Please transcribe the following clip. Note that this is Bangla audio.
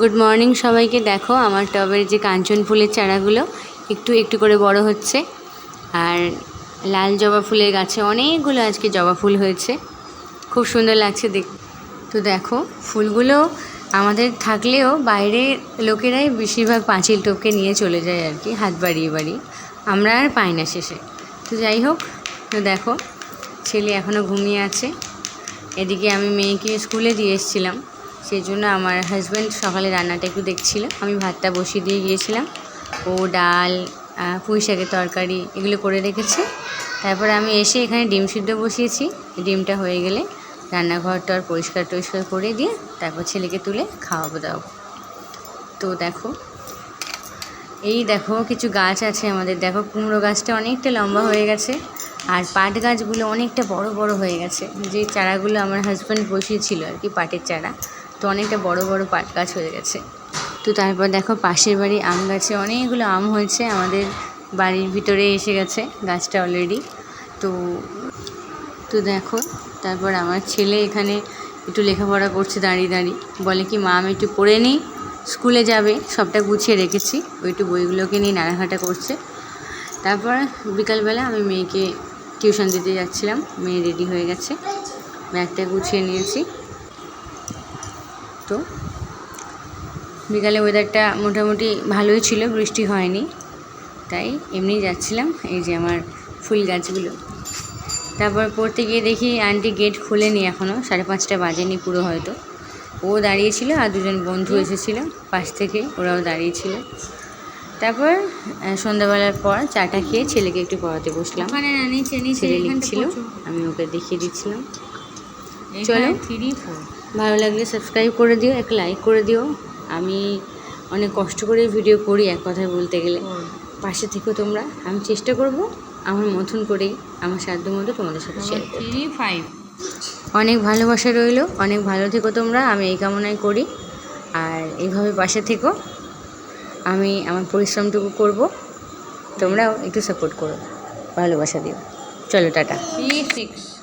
গুড মর্নিং সবাইকে। দেখো, আমার টবের যে কাঞ্চন ফুলের চারাগুলো একটু একটু করে বড় হচ্ছে। আর লাল জবা ফুলের গাছে অনেকগুলো আজকে জবা ফুল হয়েছে। খুব সুন্দর লাগছে দেখ, তো দেখো, ফুলগুলো আমাদের থাকলেও বাইরে লোকেরাই বেশিরভাগ পাঁচিল টপকে নিয়ে চলে যায় আর কি, হাত বাড়িয়ে বাড়িয়ে। আমরা আর পাই না শেষে। তো যাই হোক, তো দেখো, ছেলে এখনও ঘুমিয়ে আছে। এদিকে আমি মেয়েকে স্কুলে দিয়ে এসেছিলাম। সেই জন্য আমার হাজব্যান্ড সকালে রান্নাটা একটু দেখছিল। আমি ভাতটা বসিয়ে দিয়ে গিয়েছিলাম। ও ডাল পুঁই শাকের তরকারি এগুলো করে রেখেছে। তারপর আমি এসে এখানে ডিম সিদ্ধ বসিয়েছি। ডিমটা হয়ে গেলে রান্নাঘরটা আর পরিষ্কার টরিষ্কার করে দিয়ে তারপর ছেলেকে তুলে খাওয়াবো দাও তো দেখো, এই দেখো কিছু গাছ আছে আমাদের। দেখো কুমড়ো গাছটা অনেকটা লম্বা হয়ে গেছে আর পাট গাছগুলো অনেকটা বড় বড় হয়ে গেছে। যে চারাগুলো আমার হাজব্যান্ড বসিয়েছিল আর কি, পাটের চারা। তো অনেকটা বড় বড় পাট গাছ হয়ে গেছে। তো তারপর দেখো পাশের বাড়ি আম গাছে অনেকগুলো আম হয়েছে, আমাদের বাড়ির ভিতরে এসে গেছে গাছটা অলরেডি তো তো দেখো, তারপর আমার ছেলে এখানে একটু লেখাপড়া করছে, দাঁড়িয়ে দাঁড়িয়ে। বলে কি, মা, আমি একটু পড়ে নিই, স্কুলে যাবে, সবটা গুছিয়ে রেখেছি। ওই একটু বইগুলোকে নিয়ে নাড়াঘাটা করছে। তারপর বিকালবেলা আমি মেয়েকে টিউশন দিতে যাচ্ছিলাম, মেয়ে রেডি হয়ে গেছে। ব্যাগটা গুছিয়ে নিয়েছি। তো। বিকালে ওয়েদারটা মোটামুটি ভালোই ছিল বৃষ্টি হয়নি। তাই এমনি যাচ্ছিলাম এই যে আমার ফুল গাছগুলো। তারপর পড়তে গিয়ে দেখি আন্টি গেট খোলেনি এখনও সাড়ে পাঁচটা বাজেনি পুরো হয়তো। ও দাঁড়িয়েছিল আর দুজন বন্ধু এসেছিল পাশ থেকে ওরাও দাঁড়িয়েছিল। তারপর সন্ধ্যাবেলার পর চাটা খেয়ে ছেলেকে একটু পড়াতে বসলাম। ওখানে না নিচে নিচে ছেলে লিখছিল আমি ওকে দেখিয়ে দিচ্ছিলাম। চলো। থ্রি ফোর ভালো লাগলে সাবস্ক্রাইব করে দিও একটা লাইক করে দিও। আমি অনেক কষ্ট করে ভিডিও করি এক কথায় বলতে গেলে। পাশে থেকো তোমরা। আমি চেষ্টা করব আমার মতন করেই আমার সাধ্য মতো তোমাদের সাথে শেয়ার থ্রি ফাইভ অনেক ভালোবাসা রইল অনেক ভালো থেকো তোমরা। আমি এই কামনাই করি। আর এইভাবে পাশে থেকো। আমি আমার পরিশ্রমটুকু করব। তোমরাও একটু সাপোর্ট করো। ভালোবাসা দিও। চলো টাটা। Three six